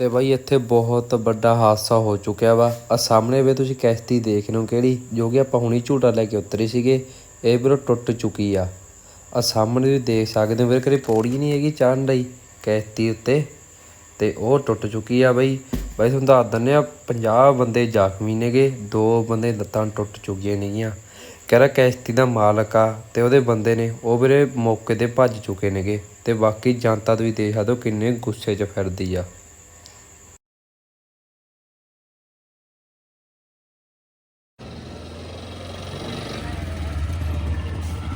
ਤੇ ਬਾਈ ਇੱਥੇ ਬਹੁਤ ਵੱਡਾ ਹਾਦਸਾ ਹੋ ਚੁੱਕਿਆ ਵਾ। ਆ ਸਾਹਮਣੇ ਵੇ ਤੁਸੀਂ ਕਿਸ਼ਤੀ ਦੇਖ ਰਹੇ ਹੋ ਕਿਹੜੀ? ਜੋ ਕਿ ਆਪਾਂ ਹੁਣੀ ਝੂਟਾ ਲੈ ਕੇ ਉਤਰੇ ਸੀਗੇ। ਇਹ ਵੀਰੋ ਟੁੱਟ ਚੁੱਕੀ ਆ। ਆ ਸਾਹਮਣੇ ਤੁਸੀਂ ਦੇਖ ਸਕਦੇ ਹੋ ਵੀਰੇ, ਕਦੇ ਪੌੜੀ ਨਹੀਂ ਹੈਗੀ ਚੜ੍ਹਨ ਲਈ ਕਿਸ਼ਤੀ ਉੱਤੇ। ਤੇ ਉਹ ਟੁੱਟ ਚੁੱਕੀ ਆ ਬਈ। ਬਾਈ ਤੁਹਾਨੂੰ ਦੱਸ ਦਿੰਦੇ ਆ 50 ਬੰਦੇ ਜ਼ਖਮੀ ਨੇਗੇ, ਦੋ ਬੰਦੇ ਲੱਤਾਂ ਟੁੱਟ ਚੁੱਕੀਆਂ ਨੇਗੀਆਂ। ਕਹਿੰਦਾ ਕਿਸ਼ਤੀ ਦਾ ਮਾਲਕ ਆ ਤੇ ਉਹਦੇ ਬੰਦੇ ਨੇ ਉਹ ਵੀਰੇ ਮੌਕੇ ਤੇ ਭੱਜ ਚੁੱਕੇ ਨੇਗੇ। ਤੇ ਬਾਕੀ ਜਨਤਾ ਤੁਸੀਂ ਦੇਖ ਸਕਦੇ ਹੋ ਕਿੰਨੇ ਗੁੱਸੇ 'ਚ ਫਿਰਦੀ ਆ।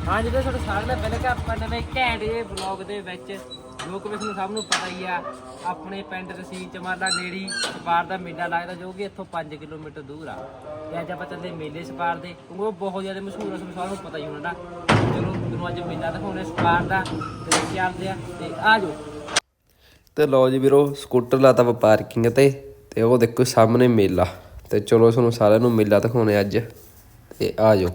ਹਾਂ ਜਿਹੜਾ ਤੁਹਾਡੇ ਸਾਰਿਆਂ ਦਾ ਪਹਿਲੇ ਆਪਾਂ ਨਵੇਂ ਘੈਂਟ ਜਿਹੇ ਵਲੌਗ ਦੇ ਵਿੱਚ ਜੋ ਕਿ ਤੁਹਾਨੂੰ ਸਭ ਨੂੰ ਪਤਾ ਹੀ ਆ, ਆਪਣੇ ਪਿੰਡ ਰਸੀਦ ਚਮਾਲਾ ਨੇੜੀ ਸਪਾਰ ਦਾ ਮੇਲਾ ਲੱਗਦਾ ਜੋ ਕਿ ਇੱਥੋਂ 5 ਕਿਲੋਮੀਟਰ ਦੂਰ ਆ। ਤੇ ਅੱਜ ਆਪਾਂ ਚੱਲੇ ਮੇਲੇ ਸਪਾਰ ਦੇ ਉਹ ਬਹੁਤ ਜ਼ਿਆਦਾ ਮਸ਼ਹੂਰ ਆ, ਤੁਹਾਨੂੰ ਸਾਰਿਆਂ ਨੂੰ ਪਤਾ ਹੀ ਹੋਣਾ ਚਲੋ, ਤੁਹਾਨੂੰ ਅੱਜ ਮੇਲਾ ਦਿਖਾਉਣੇ ਸਪਾਰ ਦਾ, ਤੇ ਚੱਲਦੇ ਆ, ਤੇ ਆ ਜਾਓ। ਤੇ ਲਓ ਜੀ ਵੀਰੋ, ਸਕੂਟਰ ਲਾਤਾ ਵਾ ਪਾਰਕਿੰਗ ਤੇ ਤੇ ਉਹ ਦੇਖੋ ਸਾਹਮਣੇ ਮੇਲਾ। ਤੇ ਚਲੋ, ਤੁਹਾਨੂੰ ਸਾਰਿਆਂ ਨੂੰ ਮੇਲਾ ਦਿਖਾਉਣੇ ਅੱਜ, ਤੇ ਆ ਜਾਓ।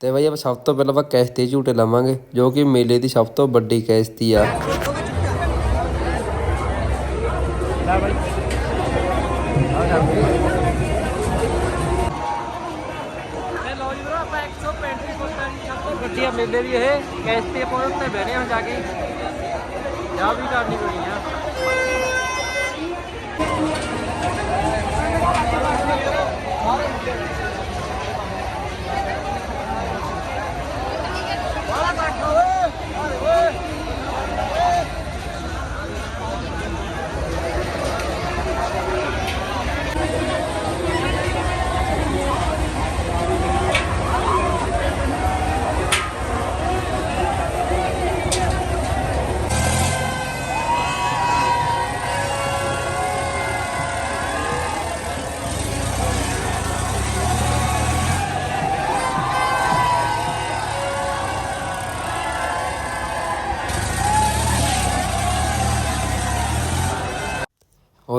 ਤੇ ਬਈ ਆਪਾਂ ਸਭ ਤੋਂ ਪਹਿਲਾਂ ਆਪਾਂ ਕੈਸ਼ਤੀ ਝੂਟੇ ਲਵਾਂਗੇ, ਜੋ ਕਿ ਮੇਲੇ ਦੀ ਸਭ ਤੋਂ ਵੱਡੀ ਕੈਸ਼ਤੀ ਆ। ਮੇਲੇ ਦੀ ਇਹ ਕੈਸਤੇ ਆਪਾਂ ਉੱਤੇ ਬਹਿਣੇ ਹਾਂ ਜਾ ਕੇ। ਚਾਹ ਵੀ ਕਰਨੀ ਪੈਣੀ ਆ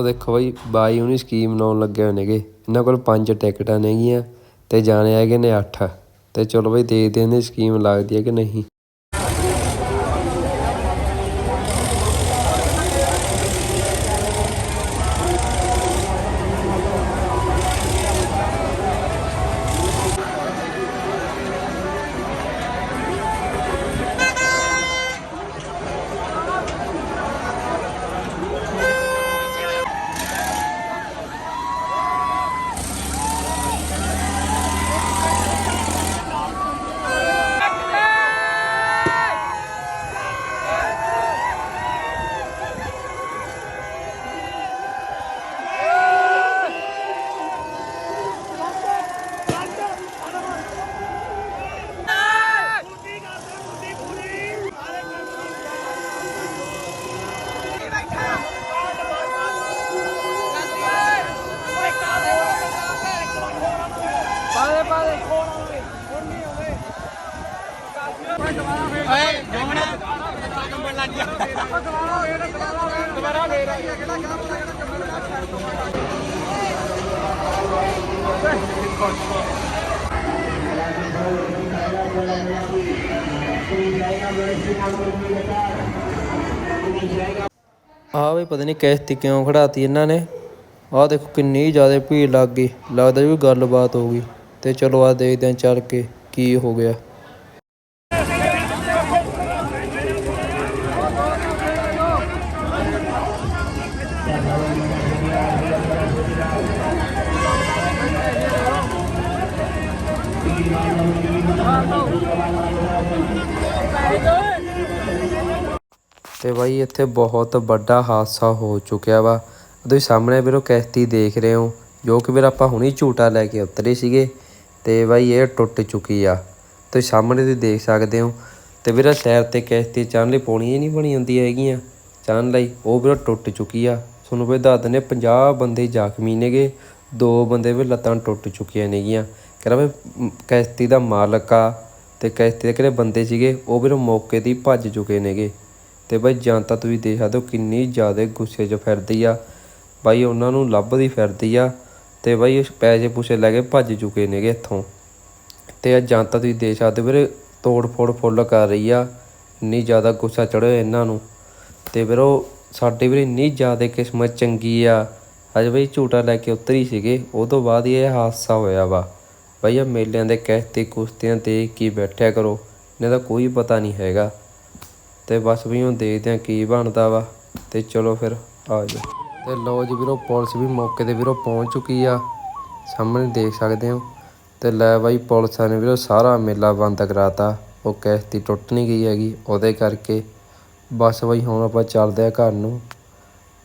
ਉਹ ਦੇਖੋ ਬਈ, ਬਾਈ ਉਹਨੀ ਸਕੀਮ ਲਾਉਣ ਲੱਗੇ ਹੋਏ ਨੇਗੇ। ਇਹਨਾਂ ਕੋਲ ਪੰਜ ਟਿਕਟਾਂ ਨੇਗੀਆਂ ਤੇ ਜਾਣੇ ਹੈਗੇ ਨੇ ਅੱਠ। ਤੇ ਚਲੋ ਬਈ ਦੇਖਦੇ ਹਾਂ ਇਹ ਸਕੀਮ ਲੱਗਦੀ ਹੈ ਕਿ ਨਹੀਂ? ਪਾਦੇ ਪਾਦੇ ਆਹ ਵੀ ਪਤਾ ਨਹੀਂ ਕਿਸ਼ਤੀ ਕਿਉਂ ਖੜਾਤੀ ਇਹਨਾਂ ਨੇ। ਆਹ ਦੇਖੋ ਕਿੰਨੀ ਜ਼ਿਆਦਾ ਭੀੜ ਲੱਗ ਗਈ। ਲੱਗਦਾ ਵੀ ਗੱਲਬਾਤ ਹੋ ਗਈ। ਤੇ ਚਲੋ ਆ ਦੇਖਦੇ ਹਾਂ ਚੱਲ ਕੇ ਕੀ ਹੋ ਗਿਆ। ਤੇ ਬਾਈ ਇੱਥੇ ਬਹੁਤ ਵੱਡਾ ਹਾਦਸਾ ਹੋ ਚੁੱਕਿਆ ਵਾ। ਤੁਸੀਂ ਸਾਹਮਣੇ ਵੀਰੋ ਕਿਸ਼ਤੀ ਦੇਖ ਰਹੇ ਹੋ, ਜੋ ਕਿ ਵੀਰ ਆਪਾਂ ਹੁਣੀ ਝੂਟਾ ਲੈ ਕੇ ਉਤਰੇ ਸੀਗੇ। ਤੇ ਬਾਈ ਇਹ ਟੁੱਟ ਚੁੱਕੀ ਆ। ਤੁਸੀਂ ਸਾਹਮਣੇ ਤੁਸੀਂ ਦੇਖ ਸਕਦੇ ਹੋ। ਤੇ ਵੀਰੇ ਸਾਈਡ ਤੇ ਕਿਸ਼ਤੀ ਚੜ੍ਹਨ ਲਈ ਪੌੜੀਆਂ ਨਹੀਂ ਬਣੀ ਹੁੰਦੀਆਂ ਹੈਗੀਆਂ। ਚੜ੍ਹਨ ਲਈ ਉਹ ਵੀਰੇ ਟੁੱਟ ਚੁੱਕੀ ਆ। ਤੁਹਾਨੂੰ ਵੀ ਦੱਸ ਦਿੰਦੇ 50 ਬੰਦੇ ਜ਼ਖਮੀ ਨੇਗੇ। ਦੋ ਬੰਦੇ ਵੀ ਲੱਤਾਂ ਟੁੱਟ ਚੁੱਕੀਆਂ ਨੇਗੀਆਂ। ਕਹਿੰਦਾ ਵੀ ਕਿਸ਼ਤੀ ਦਾ ਮਾਲਕ ਆ ਤੇ ਕਿਸ਼ਤੀ ਦੇ ਕਿਹੜੇ ਬੰਦੇ ਸੀਗੇ, ਉਹ ਵੀਰੇ ਮੌਕੇ ਦੀ ਭੱਜ ਚੁੱਕੇ ਨੇਗੇ। ਤੇ ਬਾਈ ਜਾਂ ਤਾਂ ਤੁਸੀਂ ਦੇਖ ਸਕਦੇ ਹੋ ਕਿੰਨੀ ਜ਼ਿਆਦਾ ਗੁੱਸੇ 'ਚ ਫਿਰਦੀ ਆ। ਬਾਈ ਉਹਨਾਂ ਨੂੰ ਲੱਭਦੀ ਫਿਰਦੀ ਆ। ਤੇ ਬਾਈ ਉਸ ਪੈਸੇ ਪੂਸੇ ਲੈ ਕੇ ਭੱਜ ਚੁੱਕੇ ਨੇਗੇ ਇੱਥੋਂ। ਤੇ ਇਹ ਜਨਤਾ ਤੁਸੀਂ ਦੇਖ ਸਕਦੇ ਹੋ ਵੀਰੇ ਤੋੜ ਫੋੜ ਫੁੱਲ ਕਰ ਰਹੀ ਆ। ਇੰਨੀ ਜ਼ਿਆਦਾ ਗੁੱਸਾ ਚੜਿਆ ਇਹਨਾਂ ਨੂੰ। ਤੇ ਵੀਰੋ ਸਾਡੇ ਵੀਰੇ ਇੰਨੀ ਜ਼ਿਆਦਾ ਕਿਸਮਤ ਚੰਗੀ ਆ। ਅੱਜ ਬਈ ਝੂਟਾ ਲੈ ਕੇ ਉਤਰੀ ਸੀਗੇ। ਉਹ ਤੋਂ ਬਾਅਦ ਹੀ ਇਹ ਹਾਦਸਾ ਹੋਇਆ ਵਾ। ਬਈ ਆ ਮੇਲਿਆਂ ਦੇ ਕਿਸ਼ਤੀ ਕੁਸ਼ਤੀਆਂ ਤੇ ਕੀ ਬੈਠਿਆ ਕਰੋ। ਇਹਨਾਂ ਦਾ ਕੋਈ ਪਤਾ ਨਹੀਂ ਹੈਗਾ। ਤੇ ਬਸ ਵੀ ਹੁਣ ਦੇਖਦੇ ਆ ਕੀ ਬਣਦਾ ਵਾ। ਤੇ ਚਲੋ ਫਿਰ ਆ ਜਾਓ। ਤੇ ਲੋ ਜੀ ਵੀਰੋ, ਪੁਲਿਸ ਵੀ ਮੌਕੇ ਤੇ ਵੀਰੋ ਪਹੁੰਚ ਚੁੱਕੀ ਆ। ਸਾਹਮਣੇ ਦੇਖ ਸਕਦੇ ਹੋ। ਤੇ ਲੈ ਬਾਈ, ਪੁਲਿਸਾਂ ਨੇ ਵੀਰੋ ਸਾਰਾ ਮੇਲਾ ਬੰਦ ਕਰਾਤਾ। ਉਹ ਕਿਸ਼ਤੀ ਟੁੱਟ ਨਹੀਂ ਗਈ ਹੈਗੀ ਉਹਦੇ ਕਰਕੇ। ਬਸ ਬਾਈ, ਹੁਣ ਆਪਾਂ ਚੱਲਦੇ ਆ ਘਰ ਨੂੰ।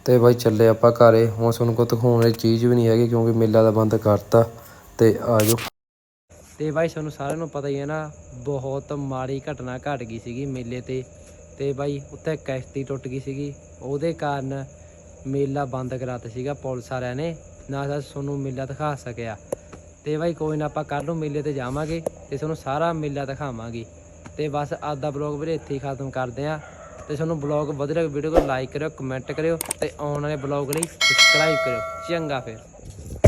ਤੇ ਬਾਈ, ਚੱਲੇ ਆਪਾਂ ਘਰੇ। ਹੁਣ ਸਾਨੂੰ ਕੋ ਦਿਖਾਉਣ ਵਾਲੀ ਚੀਜ਼ ਵੀ ਨਹੀਂ ਹੈਗੀ ਕਿਉਂਕਿ ਮੇਲਾ ਦਾ ਬੰਦ ਕਰਤਾ। ਤੇ ਆ ਜਾਓ ਤੇ ਬਾਈ ਸਾਨੂੰ ਸਾਰਿਆਂ ਨੂੰ ਪਤਾ ਹੀ ਹੈ ਨਾ, ਬਹੁਤ ਮਾੜੀ ਘਟਨਾ ਘਟ ਗਈ ਸੀਗੀ ਮੇਲੇ ਤੇ। ਤੇ ਬਾਈ, ਉੱਥੇ ਕਿਸ਼ਤੀ ਟੁੱਟ ਗਈ ਸੀਗੀ। ਉਹਦੇ ਕਾਰਨ ਮੇਲਾ ਬੰਦ ਕਰਾਤਾ ਸੀਗਾ, ਪੁਲਿਸ ਵਾਲਿਆਂ ਨੇ। ਨਾ ਤਾਂ ਤੁਹਾਨੂੰ ਮੇਲਾ ਦਿਖਾ ਸਕਿਆ। ਤੇ ਬਾਈ ਕੋਈ ਨਾ, ਆਪਾਂ ਕੱਲ ਨੂੰ ਮੇਲੇ ਤੇ ਜਾਵਾਂਗੇ ਤੇ ਤੁਹਾਨੂੰ ਸਾਰਾ ਮੇਲਾ ਦਿਖਾਵਾਂਗੇ। ਤੇ ਬਸ ਅੱਜ ਦਾ ਬਲੌਗ ਵੀਰੇ ਇੱਥੇ ਹੀ ਖਤਮ ਕਰਦੇ ਆ ਤੇ ਤੁਹਾਨੂੰ ਬਲੌਗ ਵਧੀਆ ਵੀਡੀਓ ਨੂੰ ਲਾਈਕ ਕਰਿਓ ਕਮੈਂਟ ਕਰਿਓ ਤੇ ਆਉਣ ਵਾਲੇ ਬਲੌਗ ਲਈ ਸਬਸਕ੍ਰਾਈਬ ਕਰਿਓ। ਚੰਗਾ ਫਿਰ।